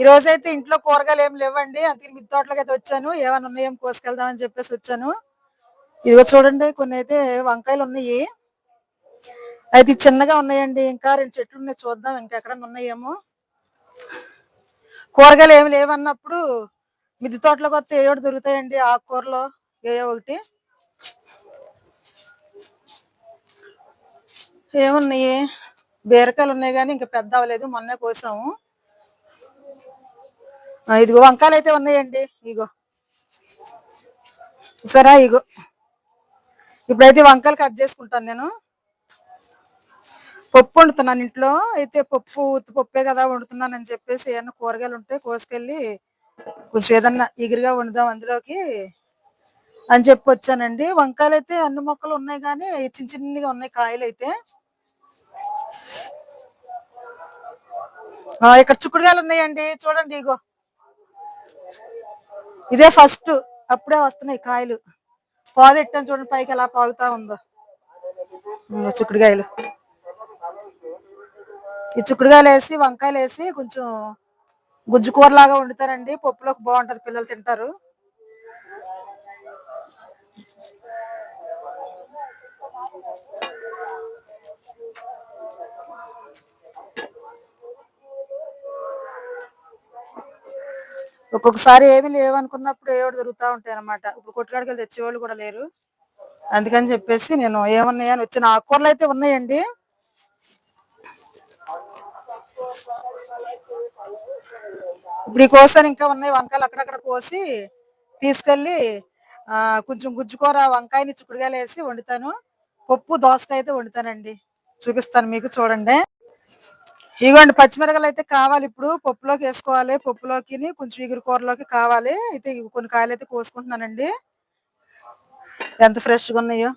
ఈ రోజైతే ఇంట్లో కూరగాయలు ఏం లేవండి. అందుకని మిద్దె తోటలకి అయితే వచ్చాను. ఏమైనా ఉన్నాయేం కోసుకెళ్దామని చెప్పేసి వచ్చాను. ఇదిగో చూడండి కొన్ని అయితే వంకాయలు ఉన్నాయి. అయితే చిన్నగా ఉన్నాయండి. ఇంకా రెండు చెట్లు ఉన్నాయి. చూద్దాం ఇంకా ఎక్కడన్నా ఉన్నాయేమో. కూరగాయలు ఏమి లేవన్నప్పుడు మిద్దె తోటలోకి వస్తే ఏ ఒకటి దొరుకుతాయండి? ఆకుకూరలు ఏ ఒకటి. ఏమున్నాయి? బీరకాయలు ఉన్నాయి కానీ ఇంకా పెద్ద అవ్వలేదు. మొన్నే కోసాము. ఇదిగో వంకాయలు అయితే ఉన్నాయండి ఇగో. సరే ఇగో. ఇప్పుడైతే వంకాయలు కట్ చేసుకుంటాను నేను. పప్పు వండుతున్నాను ఇంట్లో. అయితే పప్పు ఉత్తి పప్పే కదా వండుతున్నాను అని చెప్పేసి ఏమన్నా కూరగాయలు ఉంటే కోసుకెళ్ళి కొంచెం ఏదన్నా ఎగిరిగా వండుదాం అందులోకి అని చెప్పి వచ్చానండి. వంకాయలు అయితే అన్ని మొక్కలు ఉన్నాయి కానీ చిన్న చిన్నగా ఉన్నాయి కాయలు అయితే ఇక్కడ చిక్కుడుకాయలు ఉన్నాయండి. చూడండి ఇగో. ఇదే ఫస్ట్. అప్పుడే వస్తున్నాయి కాయలు. పాదెట్టాను చూడండి పైకి ఎలా పాగుతా ఉందో. ఇదిగో చిక్కుడుకాయలు. ఈ చిక్కుడుకాయలు వేసి వంకాయలు వేసి కొంచెం గుజ్జు కూర లాగా వండుతారండి. పప్పులోకి బాగుంటది పిల్లలు తింటారు. ఒక్కొక్కసారి ఏమి లేవనుకున్నప్పుడు ఏ దొరుకుతూ ఉంటాయి అనమాట ఇప్పుడు కొట్టుకాడికి వెళ్ళి తెచ్చేవాళ్ళు కూడా లేరు. అందుకని చెప్పేసి నేను ఏమున్నాయని వచ్చిన ఆకుకూరలు అయితే ఉన్నాయండి. ఇప్పుడు ఈ కోసాను ఇంకా ఉన్నాయి. వంకాయలు అక్కడక్కడ కోసి తీసుకెళ్ళి కొంచెం గుజ్జుకూర వంకాయని చిక్కుడుగా వేసి వండుతాను. పప్పు దోసకాయ అయితే వండుతానండి. చూపిస్తాను మీకు చూడండి. ఇగోండి పచ్చిమిరకాయలు అయితే కావాలి ఇప్పుడు. పప్పులోకి వేసుకోవాలి. పప్పులోకి కొంచెం ఇగురు కూరలోకి కావాలి. అయితే కొన్ని కాయలు అయితే కోసుకుంటున్నానండి. ఎంత ఫ్రెష్గా ఉన్నాయో.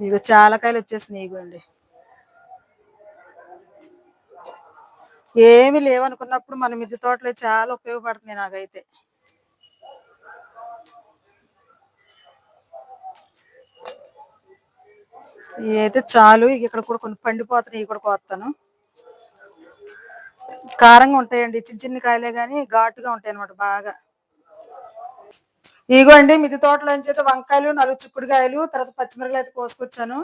ఇగో చాలా కాయలు వచ్చేసినాయి ఇగోండి. ఏమి లేవనుకున్నప్పుడు మన మిద్దె తోటలో చాలా ఉపయోగపడుతుంది నాకైతే. ఇవి అయితే చాలు. ఇక ఇక్కడ కూడా కొన్ని పండిపోతున్నాయి. ఇవి కూడా కోస్తాను కారంగా ఉంటాయండి. చిన్న చిన్న కాయలే కానీ ఘాటుగా ఉంటాయి అనమాట బాగా. ఇగో అండి మిది తోటలో నుంచి అయితే వంకాయలు నాలుగు చిక్కుడుకాయలు తర్వాత పచ్చిమిరకలు అయితే కోసుకొచ్చాను.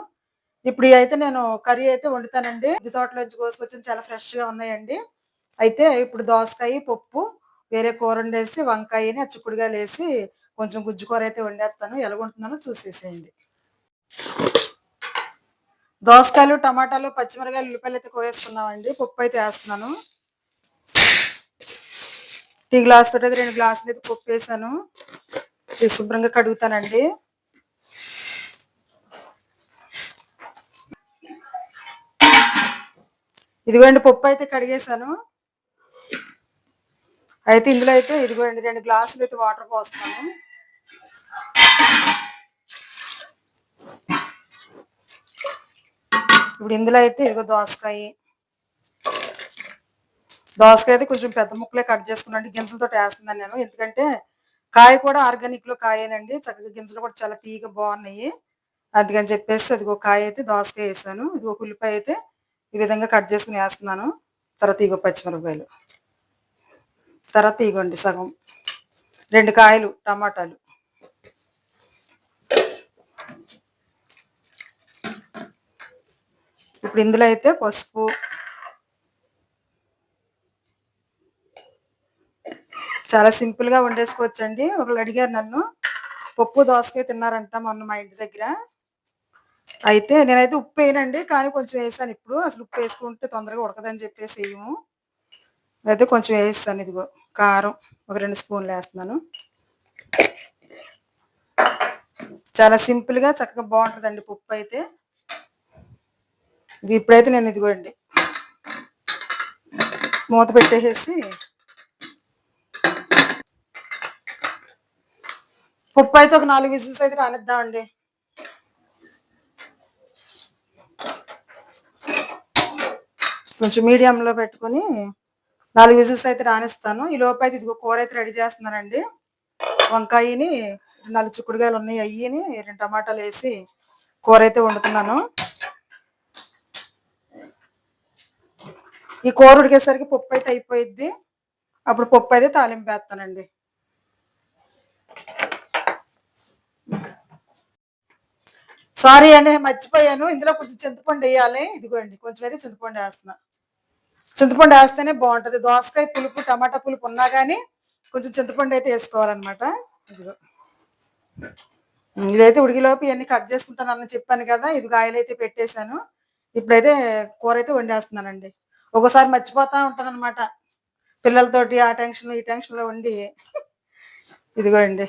ఇప్పుడు అయితే నేను కర్రీ అయితే వండుతానండి. మిది తోటలో నుంచి కోసుకొచ్చిన చాలా ఫ్రెష్గా ఉన్నాయండి. అయితే ఇప్పుడు దోసకాయ పప్పు వేరే కూర వండేసి వంకాయని ఆ చిక్కుడుకాయలు వేసి కొంచెం గుజ్జు కూర అయితే వండేస్తాను. ఎలా వండుతున్నానో చూసేసేయండి. దోసకాయలు టమాటాలు పచ్చిమిరకాయలు ఉల్లిపాయలు అయితే కోవేసుకున్నామండి పప్పు అయితే వేస్తున్నాను. టీ గ్లాస్ తోటి అయితే రెండు గ్లాసులు అయితే పప్పు వేసాను శుభ్రంగా కడుగుతానండి. ఇదిగోండి పప్పు అయితే కడిగేశాను. అయితే ఇందులో అయితే ఇదిగోండి రెండు గ్లాసులు అయితే వాటర్ పోస్తాను ఇప్పుడు ఇందులో అయితే ఇదిగో దోసకాయ దోసకాయ అయితే కొంచెం పెద్ద ముక్కలే కట్ చేసుకున్నాను. గింజలతో వేస్తున్నాను నేను. ఎందుకంటే కాయ కూడా ఆర్గానిక్లో కాయేనండి. చక్కగా గింజలు కూడా చాలా తీగ బాగున్నాయి. అందుకని చెప్పేసి అది ఒక కాయ అయితే దోసకాయ వేసాను. ఇది ఒక ఉల్లిపాయ అయితే ఈ విధంగా కట్ చేసుకుని వేస్తున్నాను. తర్వాత ఇగో పచ్చిమిరపకాయలు. తర్వాత ఇగోండి సగం. రెండు కాయలు టమాటాలు. ఇప్పుడు ఇందులో అయితే పసుపు చాలా సింపుల్గా వండేసుకోవచ్చండి. ఒకళ్ళు అడిగారు నన్ను పప్పు దోసకాయ తిన్నారంట మొన్న మా ఇంటి దగ్గర. అయితే నేనైతే ఉప్పు వేయనండి కానీ కొంచెం వేసాను ఇప్పుడు. అసలు ఉప్పు వేసుకుంటే తొందరగా ఉడకదని చెప్పేసి వేయము. అయితే కొంచెం వేస్తాను ఇదిగో కారం ఒక రెండు స్పూన్లు వేస్తున్నాను. చాలా సింపుల్గా చక్కగా బాగుంటుందండి పప్పు అయితే. ఇది ఇప్పుడైతే నేను ఇదిగోండి మూత పెట్టేసేసి పప్పు అయితే ఒక నాలుగు విజిల్స్ అయితే రానిద్దామండి. కొంచెం మీడియంలో పెట్టుకొని నాలుగు విజిల్స్ అయితే రానిస్తాను. ఈ లోపు అయితే ఇదిగో కూర అయితే రెడీ చేస్తున్నానండి. వంకాయని నాలుగు చిక్కుడుకాయలు ఉన్నాయి అయ్యిని రెండు టమాటాలు వేసి కూర అయితే వండుతున్నాను. ఈ కూర ఉడికేసరికి పప్పు అయితే అయిపోయిద్ది. అప్పుడు పప్పు అయితే తాలింపు వేస్తానండి. సారీ అండి నేను మర్చిపోయాను. ఇందులో కొంచెం చింతపండు వేయాలి. ఇదిగోండి కొంచెం అయితే చింతపండు వేస్తున్నా. చింతపండు వేస్తేనే బాగుంటుంది. దోసకాయ పులుపు టమాటా పులుపు ఉన్నా కానీ కొంచెం చింతపండు అయితే వేసుకోవాలన్నమాట. ఇదిగో. ఇదైతే ఉడికిలోపు ఇవన్నీ కట్ చేసుకుంటానని చెప్పాను కదా. ఇది ఆయిల్ అయితే పెట్టేశాను. ఇప్పుడైతే కూర అయితే వండేస్తున్నానండి. ఒకసారి మర్చిపోతా ఉంటాను అనమాట పిల్లలతోటి ఆ టెన్షన్ ఈ టెన్షన్లో వండి ఇదిగోండి.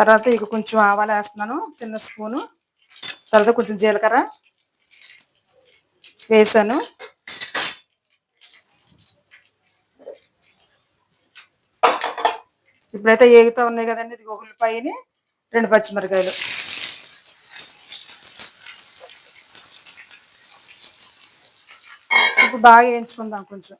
తర్వాత ఇక కొంచెం ఆవాలు వేస్తున్నాను చిన్న స్పూను. తర్వాత కొంచెం జీలకర్ర వేసాను. ఇప్పుడైతే ఏగుతా ఉన్నాయి కదండి ఇది ఒక ఉల్లిపాయని రెండు పచ్చిమిరకాయలు. ఇప్పుడు బాగా వేయించుకుందాం కొంచెం.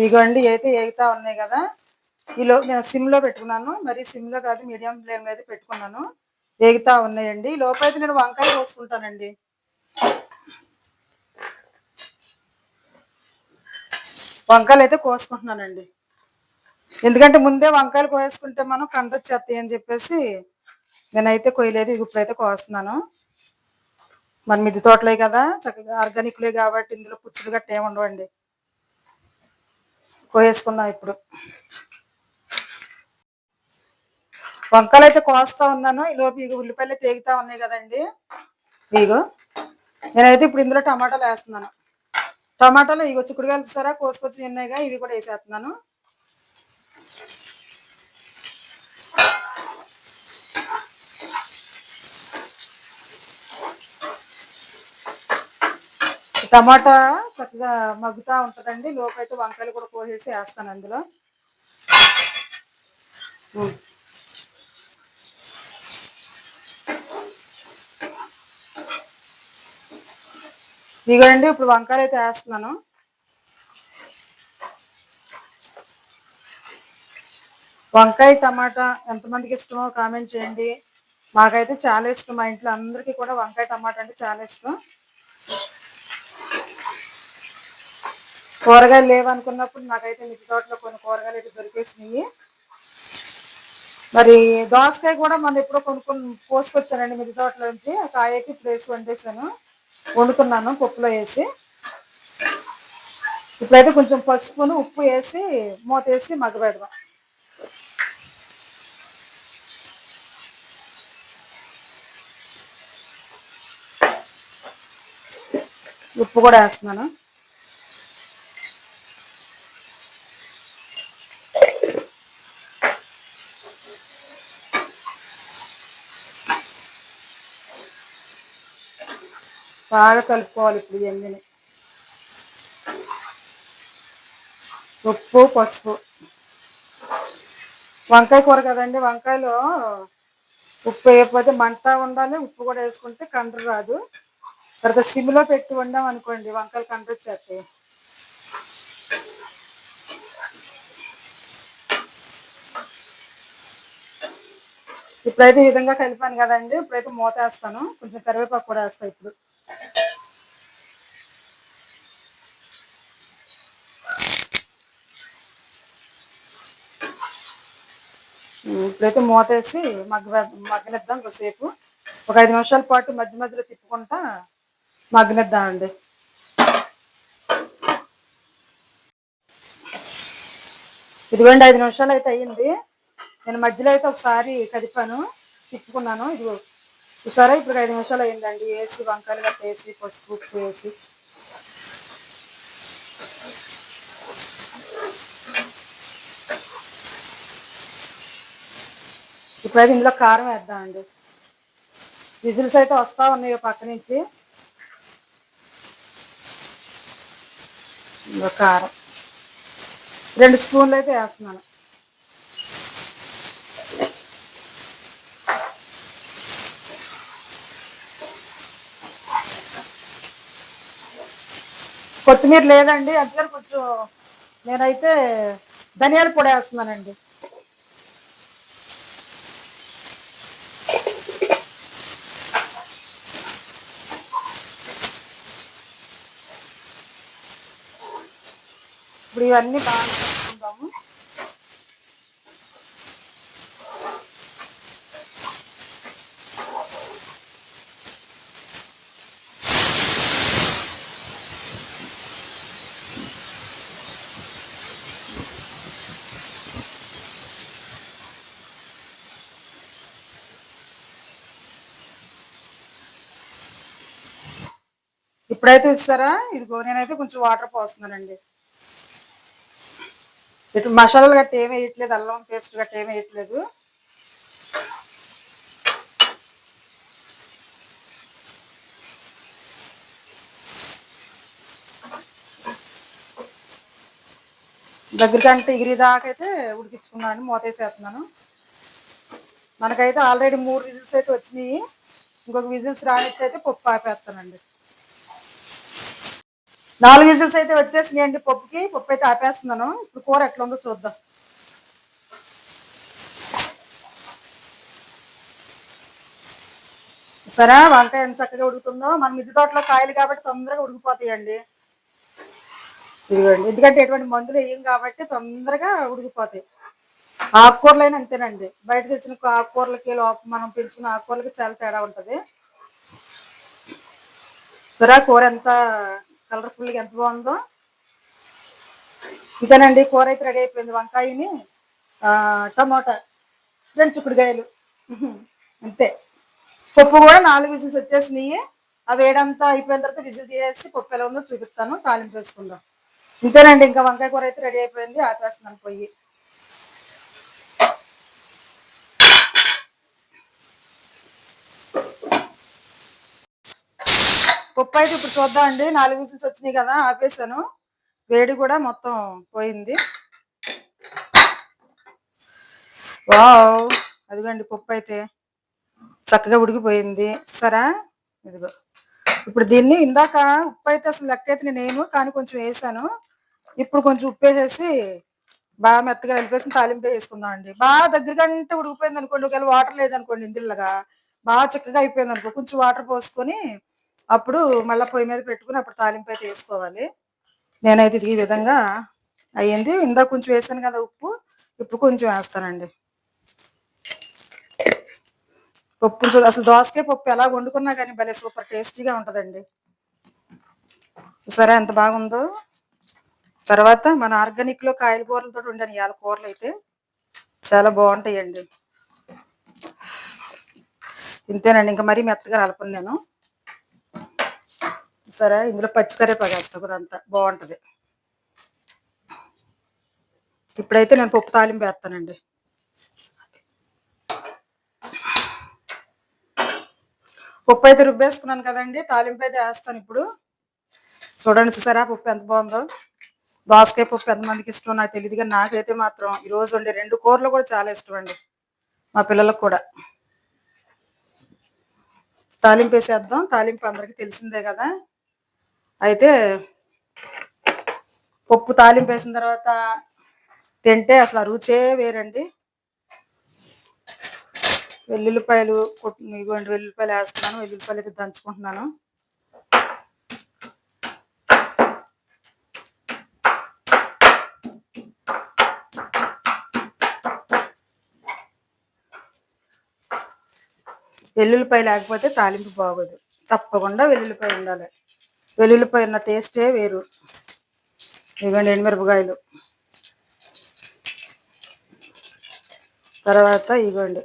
ఇదిగోండి అయితే ఏగుతా ఉన్నాయి కదా. ఈలో నేను సిమ్లో పెట్టుకున్నాను. మరి సిమ్లో కాదు మీడియం ఫ్లేమ్ అయితే పెట్టుకున్నాను. వేగుతా ఉన్నాయండి. ఈ అయితే నేను వంకాయ కోసుకుంటానండి. వంకాయలు అయితే కోసుకుంటున్నానండి. ఎందుకంటే ముందే వంకాయలు కోసుకుంటే మనం కండొచ్చేస్తాయి అని చెప్పేసి నేనైతే కొయ్యలేదు. ఇది ఇప్పుడైతే కోస్తున్నాను. మన మిద్ది తోటలే కదా చక్కగా ఆర్గానిక్లే కాబట్టి ఇందులో పుచ్చులు గట్ట ఏమి ఉండవండి. కోయేసుకున్నాం ఇప్పుడు. వంకాయలు అయితే కోస్తా ఉన్నాను. ఈ లోపు ఇక ఉల్లిపాయలు తేగుతా ఉన్నాయి కదండి. ఇగో. నేనైతే ఇప్పుడు ఇందులో టమాటాలు వేస్తున్నాను. టమాటాలు ఇగో చిక్కుడుకాయలు సరే కోసుకొచ్చి ఉన్నాయిగా ఇవి కూడా వేసేస్తున్నాను. టమాటా చక్కగా మగ్గుతా ఉంటుందండి. లోపైతే వంకాయలు కూడా కోసేసి వేస్తాను అందులో. ఇగోండి ఇప్పుడు వంకాయలు అయితే వేస్తున్నాను. వంకాయ టమాటా ఎంతమందికి ఇష్టమో కామెంట్ చేయండి. మాకైతే చాలా ఇష్టం. మా ఇంట్లో అందరికీ కూడా వంకాయ టమాటా అంటే చాలా ఇష్టం. కూరగాయలు లేవనుకున్నప్పుడు నాకైతే మిద్ది తోటలో కొన్ని కూరగాయలు అయితే దొరికేసినాయి. మరి దోసకాయ కూడా మనం ఎప్పుడో కొనుక్కొని పోసుకొచ్చానండి మిద్ది తోటలోంచి. ఆ ప్లేస్ వండేసాను వండుకున్నాను పప్పులో వేసి. ఇప్పుడైతే కొంచెం పసుపును ఉప్పు వేసి మూత వేసి మగ్గబెడదాం ఉప్పు కూడా వేస్తున్నాను. బాగా కలుపుకోవాలి ఇప్పుడు ఇవన్నీ ఉప్పు పసుపు. వంకాయ కూర కదండి వంకాయలో ఉప్పు వేయకపోతే మంట ఉండాలి ఉప్పు కూడా వేసుకుంటే కండ్ర రాదు. తర్వాత సిమ్లో పెట్టి వండాం అనుకోండి వంకాయలు కండ్ర వచ్చేస్తాయి. ఇప్పుడైతే ఈ విధంగా కలిపాను కదండి ఇప్పుడైతే మూత వేస్తాను కొంచెం కరివేపాకు కూడా వేస్తాను ఇప్పుడు. ఇప్పుడైతే మూత వేసి మగ్గ మగ్గనిద్దాం కొద్దిసేపు. ఒక ఐదు నిమిషాల పాటు మధ్య మధ్యలో తిప్పుకుంటా మగ్గనిద్దామండి. ఇదిగోండి ఐదు నిమిషాలు అయితే అయ్యింది. నేను మధ్యలో అయితే ఒకసారి కదిపాను తిప్పుకున్నాను. ఇదిగో ఒకసారి ఇప్పుడు ఐదు నిమిషాలు అయిందండి వేసి వంకాయలు గట్ట వేసి పసుపు ఉప్పు వేసి. ఇప్పుడైతే ఇందులో కారం వేద్దామండి. విజిల్స్ అయితే వస్తూ ఉన్నాయి పక్క నుంచి. ఇందులో కారం. రెండు స్పూన్లు అయితే వేస్తున్నాను. కొత్తిమీర లేదండి అందుకని కొంచెం నేనైతే ధనియాల పొడి వేస్తున్నానండి. ఇప్పుడు ఇవన్నీ బాగా కలుపుకుందాము ఇప్పుడైతే ఇస్తారా? ఇదిగో నేనైతే కొంచెం వాటర్ పోస్తున్నానండి. ఇటు మసాలాలు గట్ట ఏమి వేయట్లేదు అల్లం పేస్ట్ గట్ట ఏమి వేయట్లేదు. దగ్గరికంటే ఎగిరి దాకా అయితే ఉడికించుకున్నాను మూతేసేస్తున్నాను. మనకైతే ఆల్రెడీ మూడు విజిల్స్ అయితే వచ్చినాయి. ఇంకొక విజిల్స్ రానిచ్చి అయితే పప్పు ఆపేస్తానండి. నాలుగు విజిల్స్ అయితే వచ్చేసినాయండి పప్పుకి. పప్పు అయితే ఆపేస్తున్నాను. ఇప్పుడు కూర ఎట్లా ఉందో చూద్దాం. సరే వంకాయ ఎంత చక్కగా ఉడుకుతుందో. మన మిద్దె తోటలో కాయలు కాబట్టి తొందరగా ఉడికిపోతాయండి. ఇదిగోండి. ఎందుకంటే ఎటువంటి మందులు వేయం కాబట్టి తొందరగా ఉడికిపోతాయి. ఆకుకూరలు అయినా అంతేనండి. బయట తెచ్చిన ఆకుకూరలకి లోపల మనం పెంచుకున్న ఆకుకూరలకి చాలా తేడా ఉంటుంది. సరే కూర ఎంత కలర్ఫుల్గా ఎంత బాగుందో. ఇదేనండి కూర అయితే రెడీ అయిపోయింది వంకాయని. టమోటా రెండు చిక్కుడుకాయలు అంతే. పప్పు కూడా నాలుగు విజిల్స్ వచ్చేసినాయి. ఆ వేడంతా అయిపోయిన తర్వాత విజిల్ తీసేసి పప్పు ఎలా ఉందో చూపిస్తాను. తాలింపు వేసుకుందాం. ఇంతేనండి ఇంకా వంకాయ కూర అయితే రెడీ అయిపోయింది. ఆపేస్తున్నాను పోయి. పప్పు అయితే ఇప్పుడు చూద్దామండి. నాలుగు విజిల్స్ వచ్చినాయి కదా ఆపేసాను వేడి కూడా మొత్తం పోయింది. వావ్! అదిగోండి పప్పు అయితే చక్కగా ఉడికిపోయింది. సరే ఇదిగో. ఇప్పుడు దీన్ని ఇందాక ఉప్పు అయితే అసలు లెక్క అయితే నేను కానీ కొంచెం వేసాను. ఇప్పుడు కొంచెం ఉప్పు వేసేసి బాగా మెత్తగా వెళ్ళిపోయిన తాలింపు వేసుకుందాం అండి. బాగా దగ్గరకంటే ఉడికిపోయింది అనుకోండి ఒకవేళ వాటర్ లేదనుకోండి ఇందులోగా. బాగా చక్కగా అయిపోయింది అనుకో కొంచెం వాటర్ పోసుకొని అప్పుడు మళ్ళీ పొయ్యి మీద పెట్టుకుని అప్పుడు తాలింపు అయితే వేసుకోవాలి. నేనైతే ఇది ఈ విధంగా అయ్యింది. ఇందాక కొంచెం వేసాను కదా ఉప్పు. ఇప్పుడు కొంచెం వేస్తానండి. పప్పు చూ- అసలు దోసకాయ పప్పు ఎలా వండుకున్నా కానీ భలే సూపర్ టేస్టీగా ఉంటుందండి. సరే ఎంత బాగుందో. తర్వాత మన ఆర్గానిక్లో కాయల కూరలతో ఉండాను ఇవాళ కూరలు అయితే చాలా బాగుంటాయండి. ఇంతేనండి. ఇంకా మరీ మెత్తగా నలపను నేను. సరే ఇందులో పచ్చికరేపాకు వేస్తా కూడా అంతా. బాగుంటుంది. ఇప్పుడైతే నేను పప్పు తాలింపు వేస్తానండి. పప్పు అయితే రుబ్బేసుకున్నాను కదండి తాలింపు అయితే వేస్తాను ఇప్పుడు. చూడండి చూసారా పప్పు ఎంత బాగుందో. దోసకాయ పప్పు ఎంతమందికి ఇష్టం నాకు తెలియదు కానీ నాకైతే మాత్రం ఈరోజు అండి ఉండే రెండు కూరలు కూడా చాలా ఇష్టం అండి మా పిల్లలకు కూడా. తాలింపు వేసేద్దాం తాలింపు అందరికీ తెలిసిందే కదా. అయితే పప్పు తాలింపు వేసిన తర్వాత తింటే అసలు ఆ రుచే వేరండి. వెల్లుల్లిపాయలు ఇవ్వండి వెల్లుల్లిపాయలు వేస్తున్నాను. వెల్లుల్లిపాయలు అయితే దంచుకుంటున్నాను. వెల్లుల్లిపాయ లేకపోతే తాలింపు బాగోదు. తప్పకుండా వెల్లుల్లిపాయ ఉండాలి. వెల్లుల్లిపాయ ఉన్న టేస్టే వేరు. ఇవ్వండి ఎండుమిరపకాయలు. తర్వాత ఇవ్వండి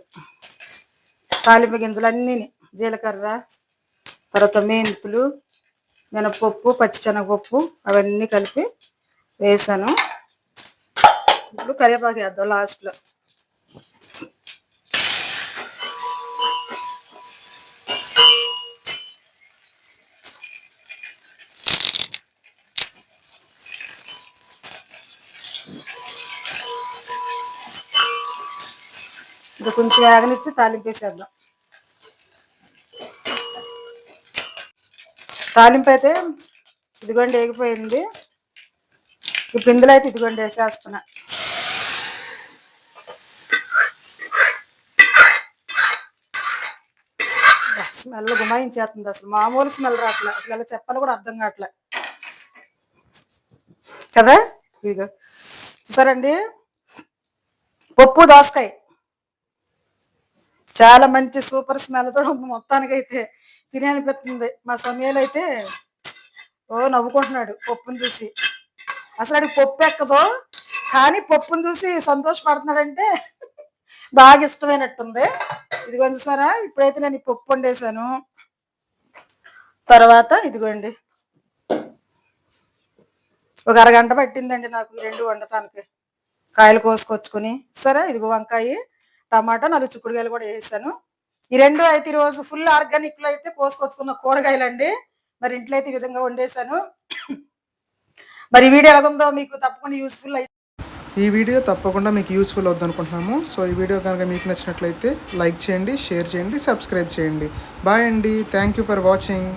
తాలింపు గింజలన్నీ జీలకర్ర తర్వాత మెంతులు మినపప్పు పచ్చిశనగపప్పు అవన్నీ కలిపి వేసాను. ఇప్పుడు కరివేపాకు వేద్దాం లాస్ట్లో. ఇది కొంచెం వేగనిచ్చి తాలింపేసేద్దాం. తాలింపు అయితే ఇదిగోండి వేగిపోయింది. ఇప్పుడు పిందులు అయితే ఇదిగోండి వేసేస్తున్నా. స్మెల్ గుమాయించేస్తుంది అసలు. మామూలు స్మెల్ రాట్లే అసలు. ఇలా చెప్పాలో కూడా అర్థం కావట్లే. కదా? ఇదిగో. చూసారండి? పప్పు దోసకాయ. చాలా మంచి సూపర్ స్మెల్తో మొత్తానికి అయితే తినే అనిపిస్తుంది. మా సమయాలు అయితే ఓ నవ్వుకుంటున్నాడు పప్పుని చూసి. అసలు అడిగి పప్పు ఎక్కదో కానీ పప్పుని చూసి సంతోషపడుతున్నాడంటే బాగా ఇష్టమైనట్టుంది. ఇదిగోండి సారా ఇప్పుడైతే నేను ఈ పప్పు వండేసాను తర్వాత ఇదిగోండి. ఒక అరగంట పట్టిందండి నాకు రెండు వండటానికి. కాయలు కోసుకొచ్చుకుని. సరే ఇదిగో వంకాయ. టమాటా నాలుగు చిక్కుడుకాయలు కూడా వేసాను. ఈ రెండు అయితే ఈరోజు ఫుల్ ఆర్గానిక్లో అయితే అయితే కోసుకొచ్చుకున్న కూరగాయలండి. మరి ఇంట్లో అయితే ఈ విధంగా వండేసాను మరి వీడియో ఎలాగుందో మీకు తప్పకుండా యూస్ఫుల్ అయితే ఈ వీడియో తప్పకుండా మీకు యూస్ఫుల్ అవుద్దనుకుంటున్నాము. సో ఈ వీడియో కనుక మీకు నచ్చినట్లయితే లైక్ చేయండి షేర్ చేయండి సబ్స్క్రైబ్ చేయండి. బాయ్ అండి. Thank you for watching